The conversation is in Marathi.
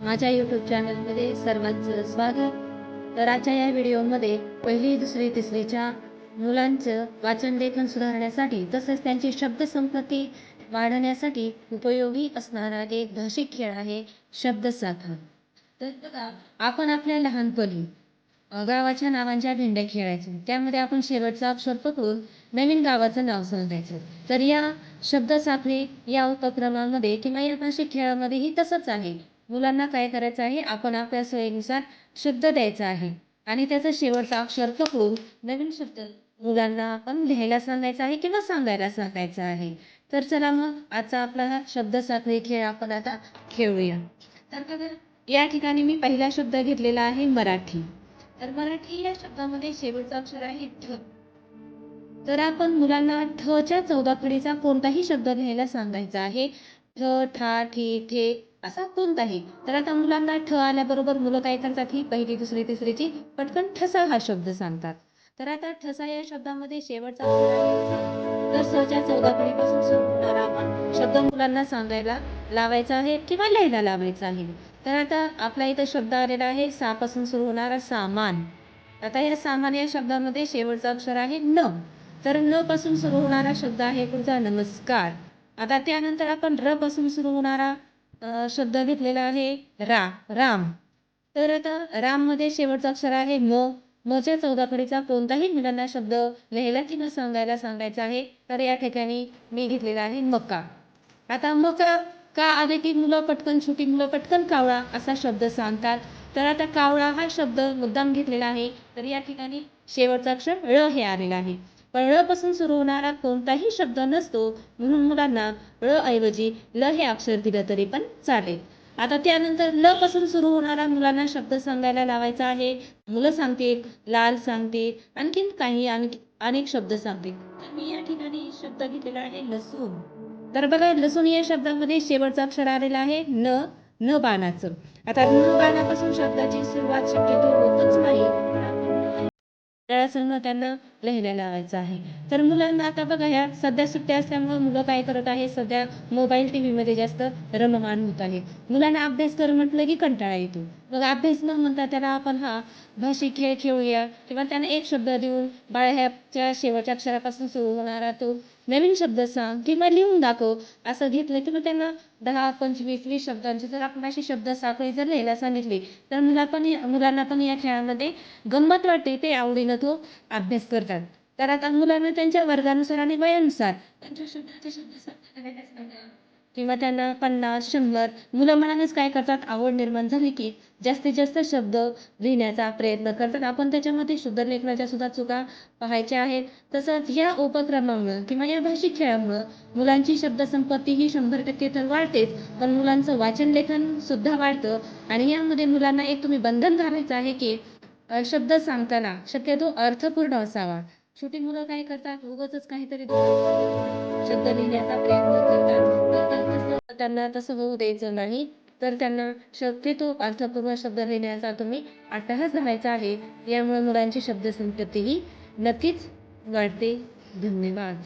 माझ्या यूट्यूब चॅनलमध्ये सर्वांचं स्वागत. तर आजच्या या व्हिडिओमध्ये पहिली दुसरी तिसरीच्या मुलांचं वाचन लेखन सुधारण्यासाठी तसेच त्यांची शब्दसंपत्ती वाढवण्यासाठी उपयोगी असणारा एक भाषिक खेळ आहे शब्दसाखर. तर बघा आपण आपल्या लहानपणी गावाच्या नावांच्या भेंड्या खेळायचो. त्यामध्ये आपण शेवटचा अक्षर पकडून नवीन गावाचं नाव सांगायचं. तर या शब्दसाखळी या उपक्रमामध्ये किंवा या भाषिक खेळामध्येही तसंच आहे. मुलांना काय करायचं आहे? आपण आपल्या सोयीनुसार शब्द द्यायचा आहे. आणि त्याचा शेवटचा अक्षर पकडून नवीन शब्द मुलांना आपण लिहायला सांगायचा आहे किंवा सांगायला सांगायचा आहे. तर चला मग आजचा आपला हा शब्दसाखळी खेळ आपण आता खेळूया. तर बघा या ठिकाणी मी पहिला शब्द घेतलेला आहे मराठी. तर मराठी या शब्दामध्ये शेवटचा अक्षर आहे ठ. तर आपण मुलांना ठच्या चौदा पिढीचा कोणताही शब्द लिहायला सांगायचा आहे? ठ ठा ठी ठे असा कोणताही तर आता मुलांना ठ आल्याबरोबर मुलं काय करतात? ही पहिली दुसरी तिसरीची पटकन ठसा हा शब्द सांगतात. तर आता ठसा या शब्दामध्ये शेवटचा अक्षर आहे. तर पिढीपासून सुरू होणारा आपण शब्द मुलांना सांगायला लावायचा आहे किंवा लिहायला लावायचा आहे. तर आता आपला इथं शब्द आलेला आहे सा पासून सुरू होणारा सामान. आता या सामान या शब्दामध्ये शेवटचा अक्षर आहे न. तर न पासून सुरू होणारा शब्द आहे पुढचा नमस्कार. आता त्यानंतर आपण र पासून सुरू होणारा शब्द घेतलेला आहे रा राम. तर आता राममध्ये शेवटचा अक्षर आहे म. मच्या चौदाकडीचा कोणताही मुलांना शब्द लिहायला किंवा सांगायला सांगायचा आहे तर या ठिकाणी मी घेतलेला आहे मका आता मका का आले की मुलं पटकन छोटी मुलं पटकन कावळा असा शब्द सांगतात. तर आता कावळा हा शब्द मुद्दाम घेतलेला आहे तर या ठिकाणी शेवटचा अक्षर ळ हे आलेला आहे. पण ळ पासून सुरू होणारा कोणताही शब्द नसतो म्हणून मुलांना ळ ऐवजी ल हे अक्षर दिलं तरी पण चालेल. आता त्यानंतर ल पासून सुरू होणारा मुलांना शब्द सांगायला लावायचा आहे. मुलं सांगतील लाल सांगतील आणखीन काही आणखी अनेक शब्द सांगतील. तर मी या ठिकाणी शब्द घेतलेला आहे लसूण. तर बघा लसूण या शब्दामध्ये शेवटचा अक्षर आलेला आहे. न न बाणाचं. आता न बाणापासून शब्दाची सुरुवात शक्यतो होतच नाही. त्यासंग त्यांना लिहायला लावायचं आहे. तर मुलांना आता बघा ह्या सध्या सुट्ट्या असल्यामुळे मुलं काय करत आहे सध्या मोबाईल टी व्हीमध्ये जास्त रममाण होत आहे. मुलांना अभ्यास कर म्हटलं की कंटाळा येतो. मग अभ्यास न म्हणता त्याला आपण हा भाषिक खेळ खेळूया किंवा त्यांना एक शब्द देऊन बाळ ह्याच्या शेवटच्या अक्षरापासून सुरू होणारा तो नवीन शब्द सांग किंवा लिहून दाखव असं घेतलं तर त्यांना दहा पंचवीस वीस शब्दांची जर आपण अशी शब्द साखळी जर लिहायला सांगितली तर मुला पण मुलांना पण या खेळामध्ये गंमत वाटते ते आवडीनं तो अभ्यास करतात. तर आता मुलांना त्यांच्या वर्गानुसार आणि वयानुसार त्यांच्या शब्दाचे शब्द किंवा त्यांना पन्नास शंभर मुलं मनानेच काय करतात? आवड निर्माण झाली की जास्तीत जास्त शब्द लिहिण्याचा प्रयत्न करतात. आपण त्याच्यामध्ये शुद्ध लेखनाच्या सुद्धा चुका पाहायच्या आहेत. तसंच या उपक्रमामुळं किंवा या भाषिक खेळामुळं मुलांची शब्दसंपत्ती ही शंभर टक्के तर वाढतेच पण मुलांचं वाचन लेखन सुद्धा वाढतं. आणि यामध्ये मुलांना एक तुम्ही बंधन घालायचं आहे की शब्द सांगताना शक्यतो अर्थपूर्ण असावा. छोटी मुलं काय करतात? उगाचच काहीतरी शब्द लिहिण्याचा प्रयत्न करतात. त्यांना तसं होऊ द्यायचं नाही. तर त्यांना शक्यतो अर्थपूर्ण शब्द लिहिण्याचा तुम्ही अट्टहास धरायचा आहे. यामुळे मुलांची शब्दसंपत्ती ही नक्कीच वाढते. धन्यवाद.